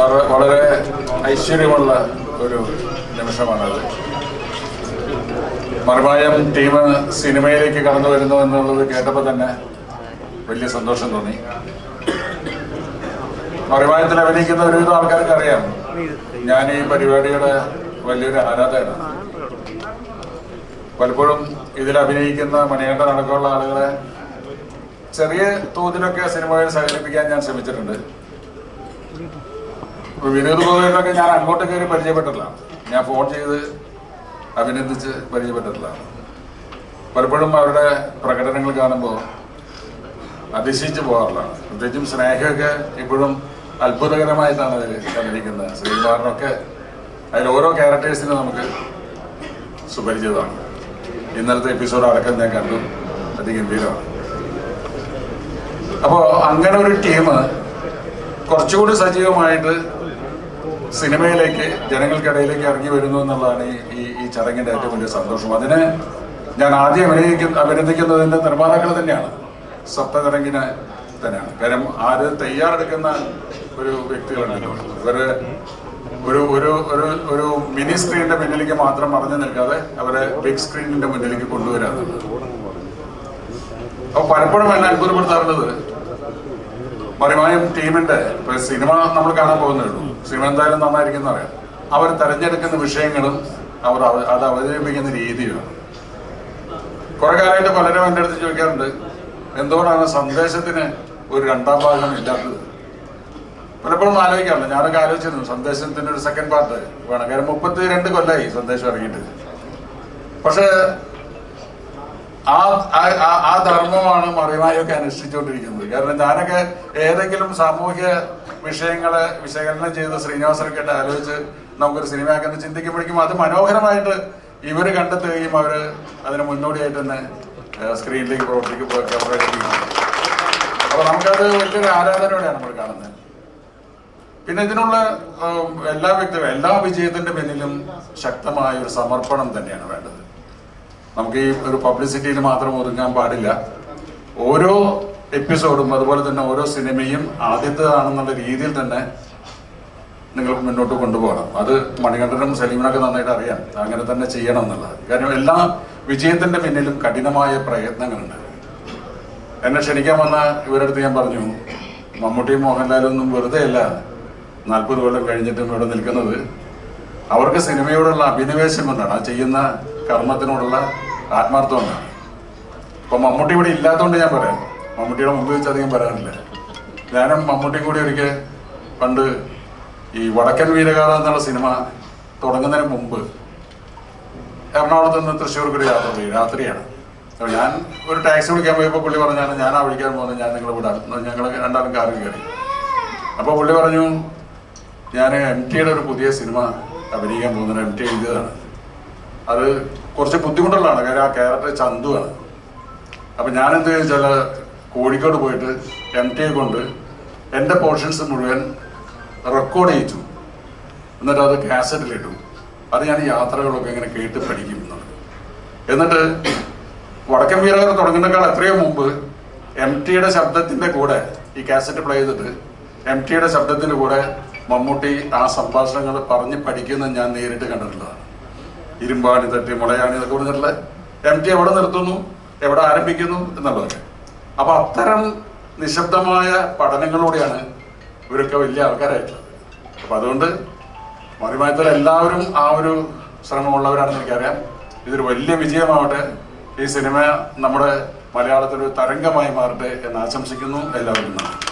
വള- വളരെ ഐശ്വര്യമുള്ള ഒരു നിമിഷമാണത്. മറുപായം ടീം സിനിമയിലേക്ക് കടന്നു വരുന്നു എന്നുള്ളത് കേട്ടപ്പോൾ തന്നെ വലിയ സന്തോഷം തോന്നി. മറുപായത്തിൽ അഭിനയിക്കുന്ന ഒരുവിധം ആൾക്കാർക്ക് അറിയാം. ഞാൻ ഈ പരിപാടിയുടെ വലിയൊരു ആരാധകനാണ്. പലപ്പോഴും ഇതിൽ അഭിനയിക്കുന്ന മണിയേട്ട അടക്കമുള്ള ആളുകളെ ചെറിയ തോതിലൊക്കെ സിനിമകളിൽ സഹകരിപ്പിക്കാൻ ഞാൻ ശ്രമിച്ചിട്ടുണ്ട്. വിനോദ് ഗോപിയൊക്കെ ഞാൻ അങ്ങോട്ട് കയറി പരിചയപ്പെട്ടിട്ടില്ല ഞാൻ ഫോൺ ചെയ്ത് അഭിനന്ദിച്ച് പരിചയപ്പെട്ടിട്ടില്ല പലപ്പോഴും അവരുടെ പ്രകടനങ്ങൾ കാണുമ്പോൾ അതിശയിച്ച് പോകാറുള്ളതാണ് പ്രത്യേകിച്ചും സ്നേഹമൊക്കെ ഇപ്പോഴും അത്ഭുതകരമായിട്ടാണ് അതിൽ കണ്ടിരിക്കുന്നത് ശ്രീകുമാറിനൊക്കെ അതിൽ ഓരോ ക്യാരക്ടേഴ്സിനും നമുക്ക് സുപരിചിതമാണ്. ഇന്നലത്തെ എപ്പിസോഡ് അടക്കം ഞാൻ കണ്ടു. അതിഗംഭീരമാണ് അപ്പോൾ അങ്ങനെ ഒരു ടീം കുറച്ചുകൂടി സജീവമായിട്ട് സിനിമയിലേക്ക് ജനങ്ങൾക്കിടയിലേക്ക് ഇറങ്ങി വരുന്നു എന്നുള്ളതാണ് ഈ ഈ- ചടങ്ങിന്റെ ഏറ്റവും വലിയ സന്തോഷം. അതിന് ഞാൻ ആദ്യം അഭിനയിക്കുന്ന അഭിനന്ദിക്കുന്നതിന്റെ നിർമ്മാതാക്കൾ തന്നെയാണ്. സപ്തതരംഗിന് തന്നെയാണ്. കാര്യം ആര് തയ്യാറെടുക്കുന്ന ഒരു വ്യക്തികളുണ്ടല്ലോ ഇവർ ഒരു ഒരു ഒരു ഒരു മിനി സ്ക്രീനിന്റെ മുന്നിലേക്ക് മാത്രം മറഞ്ഞു നിൽക്കാതെ അവരെ ബിഗ് സ്ക്രീനിന്റെ മുന്നിലേക്ക് കൊണ്ടുവരാറുണ്ട്. അപ്പൊ പലപ്പോഴും എന്നെ അത്ഭുതപ്പെടുത്താറുള്ളത് മറിമായും ടീമിന്റെ ഇപ്പൊ സിനിമ നമ്മൾ കാണാൻ പോകുന്നേ ഉള്ളൂ. സിനിമ എന്തായാലും നന്നായിരിക്കും പറയാം. അവർ തെരഞ്ഞെടുക്കുന്ന വിഷയങ്ങളും അവർ അവ- അത് അവതരിപ്പിക്കുന്ന രീതിയാണ്. കുറെ കാലമായിട്ട് പലരും എന്റെ അടുത്ത് ചോദിക്കാറുണ്ട് എന്തുകൊണ്ടാണ് സന്ദേശത്തിന് ഒരു രണ്ടാം ഭാഗം ഇല്ലാത്തത്? പലപ്പോഴും ആലോചിക്കാറില്ല. ഞാനൊക്കെ ആലോചിച്ചിരുന്നു സന്ദേശത്തിന്റെ ഒരു സെക്കൻഡ് പാർട്ട് വേണം. കാര്യം മുപ്പത്തി രണ്ട് കൊല്ലായി സന്ദേശം ഇറങ്ങിയിട്ട്. പക്ഷെ ആ- ആ ധർമ്മമാണ് മറിയമായൊക്കെ അനുഷ്ഠിച്ചുകൊണ്ടിരിക്കുന്നത്. കാരണം ഞാനൊക്കെ ഏതെങ്കിലും സാമൂഹ്യ വിഷയങ്ങളെ വിശകലനം ചെയ്ത് ശ്രീനിവാസനൊക്കെ ആയിട്ട് ആലോചിച്ച് നമുക്കൊരു സിനിമയാക്കുന്ന ചിന്തിക്കുമ്പോഴേക്കും അത് മനോഹരമായിട്ട് ഇവർ കണ്ടെത്തുകയും അവർ അതിന് മുന്നോടിയായിട്ട് തന്നെ സ്ക്രീനിലേക്ക് പ്രവർത്തിക്കും പ്രവർത്തിക്കും അപ്പൊ നമുക്കത് വലിയൊരു ആരാധനയോടെയാണ് നമ്മൾ കാണുന്നത്. പിന്നെ ഇതിനുള്ള എല്ലാ വ്യക്തികളും എല്ലാ വിജയത്തിന്റെ പിന്നിലും ശക്തമായ ഒരു സമർപ്പണം തന്നെയാണ് വേണ്ടത്. നമുക്ക് ഈ ഒരു പബ്ലിസിറ്റിയിൽ മാത്രം ഒതുങ്ങാൻ പാടില്ല. ഓരോ എപ്പിസോഡും അതുപോലെ തന്നെ ഓരോ സിനിമയും ആദ്യത്തേതാണെന്നുള്ള രീതിയിൽ തന്നെ നിങ്ങൾ മുന്നോട്ട് കൊണ്ടുപോകണം. അത് മണികണ്ഠനും സലീമിനൊക്കെ നന്നായിട്ട് അറിയാം. അങ്ങനെ തന്നെ ചെയ്യണം എന്നുള്ളത്. കാരണം എല്ലാ വിജയത്തിന്റെ പിന്നിലും കഠിനമായ പ്രയത്നങ്ങളുണ്ട്. എന്നെ ക്ഷണിക്കാൻ വന്ന ഇവരടുത്ത് ഞാൻ പറഞ്ഞു മമ്മൂട്ടിയും മോഹൻലാലും ഒന്നും വെറുതെ അല്ല നാൽപ്പത് കൊല്ലം കഴിഞ്ഞിട്ടും ഇവിടെ നിൽക്കുന്നത്. അവർക്ക് സിനിമയോടുള്ള അഭിനിവേശം കൊണ്ടാണ്. ആ ചെയ്യുന്ന കർമ്മത്തിനോടുള്ള ആത്മാർത്ഥം കൊണ്ടാണ്. ഇപ്പൊ മമ്മൂട്ടി ഇവിടെ ഇല്ലാത്തതുകൊണ്ട് ഞാൻ പറയാം. മമ്മൂട്ടിയുടെ മുമ്പ് വെച്ച് അധികം പറയാറില്ല ഞാനും മമ്മൂട്ടിയും കൂടി ഒരിക്കൽ പണ്ട് ഈ വടക്കൻ വീരഗാഥ എന്നുള്ള സിനിമ തുടങ്ങുന്നതിന് മുമ്പ് എറണാകുളത്ത് നിന്ന് തൃശ്ശൂർക്ക് ഒരു യാത്ര പോയി രാത്രിയാണ്. അപ്പോൾ ഞാൻ ഒരു ടാക്സി വിളിക്കാൻ പോയപ്പോൾ പുള്ളി പറഞ്ഞാണ് ഞാൻ ആ വിളിക്കാൻ പോകുന്നത് ഞാൻ നിങ്ങളെ വിടാം ഞങ്ങൾ രണ്ടാളും കാറിൽ കയറി. അപ്പോൾ പുള്ളി പറഞ്ഞു ഞാൻ എം ടിയുടെ ഒരു പുതിയ സിനിമ അഭിനയിക്കാൻ പോകുന്നത് എം ടി എഴുതിയതാണ്. അത് കുറച്ച് ബുദ്ധിമുട്ടുള്ളതാണ് കാര്യം ആ ക്യാരക്ടർ ചന്തുവാണ്. അപ്പം ഞാനെന്ത് ചോദിച്ചാൽ കോഴിക്കോട് പോയിട്ട് എം ടി കൊണ്ട് എന്റെ പോർഷൻസ് മുഴുവൻ റെക്കോർഡ് ചെയ്യിച്ചു. എന്നിട്ട് അത് കാസറ്റിലിട്ടു അത് ഞാൻ യാത്രകളൊക്കെ ഇങ്ങനെ കേട്ട് പഠിക്കും എന്നുള്ളത്. എന്നിട്ട് വടക്കൻ വീരകർ തുടങ്ങുന്നേക്കാൾ എത്രയോ മുമ്പ് എം ടിയുടെ ശബ്ദത്തിന്റെ കൂടെ ഈ കാസറ്റ് പ്ലേ ചെയ്തിട്ട് എം ടിയുടെ ശബ്ദത്തിന്റെ കൂടെ മമ്മൂട്ടി ആ സംഭാഷണങ്ങൾ പറഞ്ഞ് പഠിക്കുന്നത് ഞാൻ നേരിട്ട് കണ്ടിട്ടുള്ളതാണ്. ഇരുമ്പാണി തട്ടി മുളയാണി എന്നൊക്കെ പറഞ്ഞിട്ടുള്ള എം ടി എവിടെ നിർത്തുന്നു എവിടെ ആരംഭിക്കുന്നു എന്നുള്ളതൊക്കെ. അപ്പൊ അത്തരം നിശബ്ദമായ പഠനങ്ങളിലൂടെയാണ് ഇവരൊക്കെ വലിയ ആൾക്കാരായിട്ടുള്ളത്. അപ്പൊ അതുകൊണ്ട് മറിമായത്തിൽ എല്ലാവരും ആ ഒരു ശ്രമമുള്ളവരാണെന്ന് എനിക്കറിയാം. ഇതൊരു വലിയ വിജയമാവട്ടെ. ഈ സിനിമ നമ്മുടെ മലയാളത്തിൽ ഒരു തരംഗമായി മാറട്ടെ എന്ന് ആശംസിക്കുന്നു. എല്ലാവരും നന്ദി.